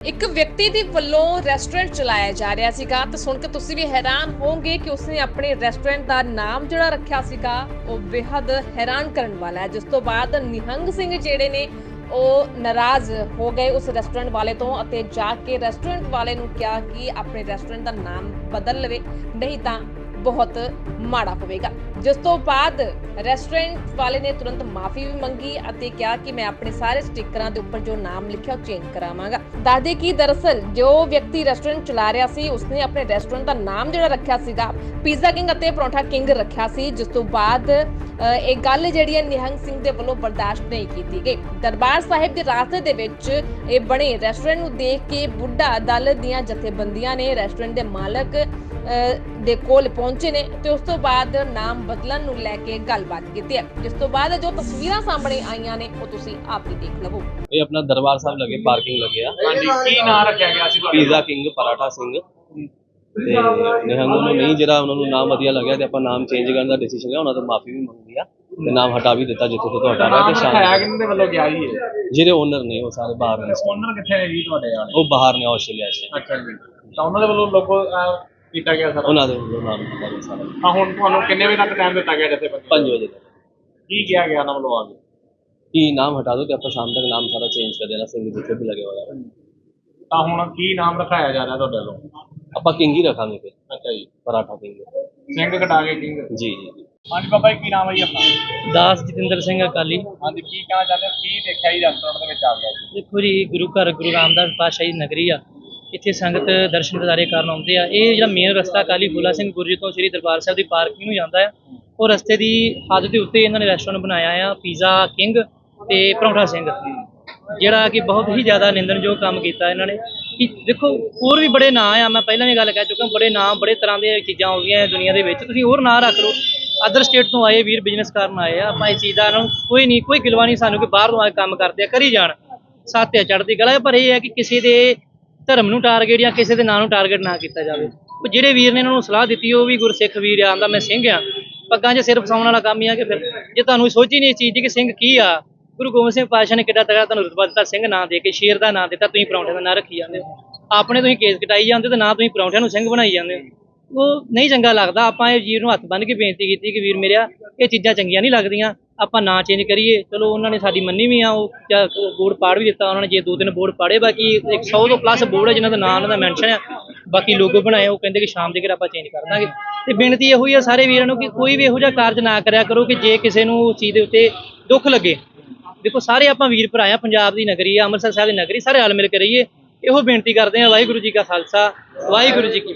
ਇੱਕ ਵਿਅਕਤੀ ਦੇ ਵੱਲੋਂ ਰੈਸਟੋਰੈਂਟ ਚਲਾਇਆ ਜਾ ਰਿਹਾ ਸੀਗਾ ਤਾਂ ਸੁਣ ਕੇ ਤੁਸੀਂ ਵੀ ਹੈਰਾਨ ਹੋਵੋਗੇ ਕਿ ਉਸਨੇ ਆਪਣੇ ਰੈਸਟੋਰੈਂਟ ਦਾ ਨਾਮ ਜਿਹੜਾ ਰੱਖਿਆ ਸੀਗਾ, ਉਹ ਬੇहद ਹੈਰਾਨ ਕਰਨ ਵਾਲਾ ਹੈ। ਜਿਸ ਤੋਂ ਬਾਅਦ ਨਿਹੰਗ ਸਿੰਘ ਜਿਹੜੇ ਨੇ, ਉਹ ਨਾਰਾਜ਼ ਹੋ ਗਏ ਉਸ ਰੈਸਟੋਰੈਂਟ ਵਾਲੇ ਤੋਂ ਅਤੇ ਜਾ ਕੇ ਰੈਸਟੋਰੈਂਟ ਵਾਲੇ ਨੂੰ ਕਿਹਾ ਕਿ ਆਪਣੇ ਰੈਸਟੋਰੈਂਟ ਦਾ ਨਾਮ ਬਦਲ ਲਵੇ। ਨਹੀਂ ਤਾਂ ਬਹੁਤ ਮਾੜਾ ਹੋਵੇਗਾ। ਜਿਸ ਤੋਂ ਬਾਅਦ ਰੈਸਟੋਰੈਂਟ ਵਾਲੇ ਨੇ ਤੁਰੰਤ ਮਾਫੀ ਵੀ ਮੰਗੀ ਅਤੇ ਕਿਹਾ ਕਿ ਮੈਂ ਆਪਣੇ ਸਾਰੇ ਸਟickਰਾਂ ਦੇ ਉੱਪਰ ਜੋ ਨਾਮ ਲਿਖਿਆ ਉਹ ਚੇਂਜ ਕਰਾਵਾਂਗਾ। ਦੱਸਦੇ ਕਿ ਦਰਅਸਲ ਜੋ ਵਿਅਕਤੀ ਰੈਸਟੋਰੈਂਟ ਚਲਾ ਰਿਹਾ ਸੀ, ਉਸਨੇ ਆਪਣੇ ਰੈਸਟੋਰੈਂਟ ਦਾ ਨਾਮ ਜਿਹੜਾ ਰੱਖਿਆ ਸੀਗਾ ਪੀਜ਼ਾ ਕਿੰਗ ਅਤੇ ਪਰੌਂਠਾ ਕਿੰਗ ਰੱਖਿਆ ਸੀ, ਜਿਸ ਤੋਂ ਬਾਅਦ ਇਹ ਗੱਲ ਜਿਹੜੀ ਹੈ ਨਿਹੰਗ ਸਿੰਘ ਦੇ ਵੱਲੋਂ ਬਰਦਾਸ਼ਤ ਨਹੀਂ ਕੀਤੀ ਗਈ। ਦਰਬਾਰ ਸਾਹਿਬ ਦੇ ਰਾਸਤੇ ਦੇ ਵਿੱਚ ਇਹ ਬਣੇ ਰੈਸਟੋਰੈਂਟ ਨੂੰ ਦੇਖ ਕੇ ਬੁੱਢਾ ਦਲ ਦੀਆਂ ਜਥੇਬੰਦੀਆਂ ਨੇ ਰੈਸਟੋਰੈਂਟ ਦੇ ਮਾਲਕ ਦੇ ਕੋਲ ਪਹੁੰਚੇ ਨੇ ਤੇ ਉਸ ਤੋਂ ਬਾਅਦ ਨਾਮ ਬਦਲਣ ਨੂੰ ਲੈ ਕੇ ਗੱਲਬਾਤ ਕੀਤੀ ਹੈ। ਜਿਸ ਤੋਂ ਬਾਅਦ ਜੋ ਤਸਵੀਰਾਂ ਸਾਹਮਣੇ ਆਈਆਂ ਨੇ ਉਹ ਤੁਸੀਂ ਆਪ ਹੀ ਦੇਖ ਲਵੋ। ਇਹ ਆਪਣਾ ਦਰਬਾਰ ਸਾਹਿਬ ਲੱਗੇ ਪਾਰਕਿੰਗ ਲੱਗਿਆ ਹਾਂਜੀ ਕੀ ਨਾਂ ਰੱਖਿਆ ਗਿਆ ਸੀ ਤੁਹਾਡਾ? Pizza king paratha Singh. ਤੇ ਨਿਹੰਗ ਨੂੰ ਨਹੀਂ ਜਿਹੜਾ ਉਹਨਾਂ ਨੂੰ ਨਾਮ ਵਧੀਆ ਲੱਗਿਆ ਤੇ ਆਪਾਂ ਨਾਮ ਚੇਂਜ ਕਰਨ ਦਾ ਡਿਸੀਜਨ ਲਿਆ ਉਹਨਾਂ ਤੋਂ ਮਾਫੀ ਵੀ ਮੰਗੀ ਆ। ਤੇ ਨਾਮ ਹਟਾ ਵੀ ਦਿੱਤਾ ਜਿੱਥੋਂ ਤੋਂ ਹਟਾਣਾ ਨਾਮ ਤੇ ਰੱਖਿਆ ਸ਼ਾਮ ਕਿਹਨਾਂ ਦੇ ਵੱਲੋਂ ਗਿਆ ਜੀ ਇਹ? ਜਿਹੜੇ ਓਨਰ ਨੇ ਉਹ ਸਾਰੇ ਬਾਹਰ ਨੇ। ਓਨਰ ਕਿੱਥੇ ਨੇ ਜੀ ਤੁਹਾਡੇ ਵਾਲੇ? ਉਹ ਬਾਹਰ ਨੇ ਆਸਟ੍ਰੇਲੀਆ 'ਚ ਅੱਛਾ ਜੀ। ਤਾਂ ਉਹਨਾਂ ਦੇ ਵੱਲੋਂ ਲੋਗੋ ਅਹ, ਕੀਤਾ ਗਿਆ ਸਰ? ਉਹਨਾਂ ਦੇ ਵੱਲੋਂ ਨਾਮ ਸਾਰਾ। ਤਾਂ ਹੁਣ ਤੁਹਾਨੂੰ ਕਿੰਨੇ ਵਜੇ ਤੱਕ ਟਾਈਮ ਦਿੱਤਾ ਗਿਆ ਜੱਥੇ 5 ਵਜੇ ਤੱਕ। ਕੀ ਕਿਹਾ ਗਿਆ ਉਹਨਾਂ ਵੱਲੋਂ ਆ ਕੇ? ਕੀ ਨਾਮ ਹਟਾ ਦੋ ਤੇ ਆਪਾਂ ਸ਼ਾਮ ਤੱਕ ਨਾਮ ਸਾਰਾ ਚੇਂਜ ਕਰ ਦੇਣਾ ਸਿੰਘ ਜਿੱਥੇ ਵੀ ਲੱਗਿਆ ਹੋਇਆ ਹੈ। ਤਾਂ ਹੁਣ ਕੀ ਨਾਮ ਰਖਾਇਆ ਜਾ ਰਿਹਾ ਤੁਹਾਡੇ ਵੱਲੋਂ? ਆਪਾਂ ਕਿੰਗ ਹੀ ਰੱਖਾਂਗੇ ਫਿਰ। ਅੱਛਾ ਜੀ। ਪਰਾਠਾ ਕਿੰਗ ਸਿੰਘ ਕਟਾ ਕੇ ਕਿੰਗ ਜੀ ਜੀ। ਹਾਂਜੀ ਬਾਬਾ ਜੀ ਕੀ ਨਾਮ ਹੈ ਜੀ ਆਪਣਾ? ਦਾਸ ਜਤਿੰਦਰ ਸਿੰਘ ਅਕਾਲੀ। ਹਾਂਜੀ ਕੀ ਕਹਿਣਾ ਚਾਹੁੰਦੇ ਹੋ? ਕੀ ਦੇਖਿਆ ਜੀ ਰੈਸਟੋਰੈਂਟ ਦੇ ਵਿੱਚ ਆ ਗਿਆ ਜੀ? ਦੇਖੋ ਜੀ ਗੁਰੂ ਘਰ ਗੁਰੂ ਰਾਮਦਾਸ ਪਾਤਸ਼ਾਹੀ ਨਗਰੀ ਆ। ਇੱਥੇ ਸੰਗਤ ਦਰਸ਼ਨ ਦਿਦਾਰੇ ਕਰਨ ਆਉਂਦੇ ਆ। ਇਹ ਜਿਹੜਾ ਮੇਨ ਰਸਤਾ ਕਾਲੀ ਫੂਲਾ ਸਿੰਘ ਗੁਰਜੀ ਤੋਂ ਸ੍ਰੀ ਦਰਬਾਰ ਸਾਹਿਬ ਦੀ ਪਾਰਕਿੰਗ ਨੂੰ ਜਾਂਦਾ ਆ। ਉਹ ਰਸਤੇ ਦੀ ਹੱਦ ਦੇ ਉੱਤੇ ਇਹਨਾਂ ਨੇ ਰੈਸਟੋਰੈਂਟ ਬਣਾਇਆ ਆ ਪੀਜ਼ਾ ਕਿੰਗ ਤੇ ਪਰੌਂਠਾ ਸਿੰਘ। ਜਿਹੜਾ ਕਿ ਬਹੁਤ ਹੀ ਜ਼ਿਆਦਾ ਨਿੰਦਣਯੋਗ ਕੰਮ ਕੀਤਾ ਇਹਨਾਂ ਨੇ। ਕਿ ਦੇਖੋ ਹੋਰ ਵੀ ਬੜੇ ਨਾਂ ਆ ਮੈਂ ਪਹਿਲਾਂ ਵੀ ਗੱਲ ਕਹਿ ਚੁੱਕਾ ਬੜੇ ਨਾਂ ਬੜੇ ਤਰ੍ਹਾਂ ਦੇ ਚੀਜ਼ਾਂ ਆਉਂਦੀਆਂ ਦੁਨੀਆ ਦੇ ਵਿੱਚ। ਤੁਸੀਂ ਹੋਰ ਨਾਂ ਰੱਖ ਲਓ। ਅਦਰ ਸਟੇਟ ਤੋਂ ਆਏ ਵੀਰ ਬਿਜ਼ਨਸ ਕਰਨ ਆਏ ਆ। ਆਪਾਂ ਇਹ ਚੀਜ਼ ਦਾ ਇਹਨਾਂ ਨੂੰ ਕੋਈ ਨਹੀਂ ਕੋਈ ਗਿਲਵਾ ਨਹੀਂ ਸਾਨੂੰ ਕਿ ਬਾਹਰ ਤੋਂ ਆ ਕੇ ਕੰਮ ਕਰਦੇ ਆ ਕਰੀ ਜਾਣ। ਸਾਥ ਸਾਥਿਆ ਚੜ੍ਹਦੀ ਕਲਾ ਹੈ, ਪਰ ਇਹ ਹੈ ਕਿ ਕਿਸੇ ਦੇ ਧਰਮ ਨੂੰ ਟਾਰਗੇਟ ਜਾਂ ਕਿਸੇ ਦੇ ਨਾਂ ਨੂੰ ਟਾਰਗੇਟ ਨਾ ਕੀਤਾ ਜਾਵੇ। ਉਹ ਜਿਹੜੇ ਵੀਰ ਨੇ ਇਹਨਾਂ ਨੂੰ ਸਲਾਹ ਦਿੱਤੀ, ਉਹ ਵੀ ਗੁਰਸਿੱਖ ਵੀਰ ਆ, ਆਂਦਾ ਮੈਂ ਸਿੰਘ ਆ। ਪੱਗਾਂ 'ਚ ਸਿਰ ਫਸਾਉਣ ਵਾਲਾ ਕੰਮ ਹੀ ਆ ਕਿ ਫਿਰ ਜੇ ਤੁਹਾਨੂੰ ਸੋਚ ਹੀ ਨਹੀਂ ਇਸ ਚੀਜ਼ ਦੀ ਕਿ ਸਿੰਘ ਕੀ ਆ? ਗੁਰੂ ਗੋਬਿੰਦ ਸਿੰਘ ਪਾਤਸ਼ਾਹ ਨੇ ਕਿੱਡਾ ਤਗੜਾ ਤੁਹਾਨੂੰ ਰੁਤਬਾ ਦਿੱਤਾ, ਸਿੰਘ ਨਾਂ ਦੇ ਕੇ, ਸ਼ੇਰ ਦਾ ਨਾਂ ਦਿੱਤਾ, ਤੁਸੀਂ ਪਰੌਂਠੇ ਦਾ ਨਾਂ ਰੱਖੀ ਜਾਂਦੇ ਹੋ। ਆਪਣੇ ਤੁਸੀਂ ਕੇਸ ਕਟਾਈ ਜਾਂਦੇ ਤੇ ਨਾ ਤੁਸੀਂ ਪਰੌਂਠਿਆਂ ਨੂੰ ਸਿੰਘ ਬਣਾਈ ਜਾਂਦੇ ਹੋ। ਉਹ ਨਹੀਂ ਚੰਗਾ ਲੱਗਦਾ, ਆਪਾਂ ਇਹ ਵੀਰ ਨੂੰ ਹੱਥ ਬੰਨ੍ਹ ਕੇ ਬੇਨਤੀ ਕੀਤੀ ਕਿ ਵੀਰ ਮੇਰਿਆ, ਇਹ ਚੀਜ਼ਾਂ ਚੰਗੀਆਂ ਨਹੀਂ ਲੱਗਦੀਆਂ। ਆਪਾਂ ਨਾਂ ਚੇਂਜ ਕਰੀਏ। ਚਲੋ, ਉਹਨਾਂ ਨੇ ਸਾਡੀ ਮੰਨੀ ਵੀ ਆ, ਉਹ ਜਾਂ ਬੋਰਡ ਪਾੜ ਵੀ ਦਿੱਤਾ, ਉਹਨਾਂ ਨੇ ਜੇ ਦੋ ਤਿੰਨ ਬੋਰਡ ਪਾੜੇ, ਬਾਕੀ 100 ਤੋਂ ਪਲੱਸ ਬੋਰਡ ਹੈ ਜਿਨ੍ਹਾਂ ਦਾ ਨਾਂ, ਉਹਨਾਂ ਦਾ ਮੈਂਸ਼ਨ ਆ। ਬਾਕੀ ਲੋਗੋ ਬਣਾਏ, ਉਹ ਕਹਿੰਦੇ ਕਿ ਸ਼ਾਮ ਦੇ ਘਰ ਆਪਾਂ ਚੇਂਜ ਕਰ ਦਾਂਗੇ। ਤੇ ਬੇਨਤੀ ਇਹੋ ਹੀ ਆ ਸਾਰੇ ਵੀਰਾਂ ਨੂੰ ਕਿ ਕੋਈ ਵੀ ਇਹੋ ਜਿਹਾ ਕਾਰਜ ਨਾ ਕਰਿਆ ਕਰੋ ਕਿ ਜੇ ਕਿਸੇ ਨੂੰ ਉਸ ਚੀਜ਼ ਦੇ ਉੱਤੇ ਦੁੱਖ ਲੱਗੇ। ਦੇਖੋ, ਸਾਰੇ ਆਪਾਂ ਵੀਰ ਭਰਾ ਆ, ਪੰਜਾਬ ਦੀ ਨਗਰੀ ਆ, ਅੰਮ੍ਰਿਤਸਰ ਸਾਹਿਬ ਦੀ ਨਗਰੀ, ਸਾਰੇ ਰਲ ਮਿਲ ਕੇ ਰਹੀਏ। ਇਹੋ ਬੇਨਤੀ ਕਰਦੇ ਆ, ਵਾਹਿਗੁਰੂ ਜੀ ਕਾ ਖਾਲਸਾ, ਵਾਹਿਗੁਰੂ ਜੀ ਕੀ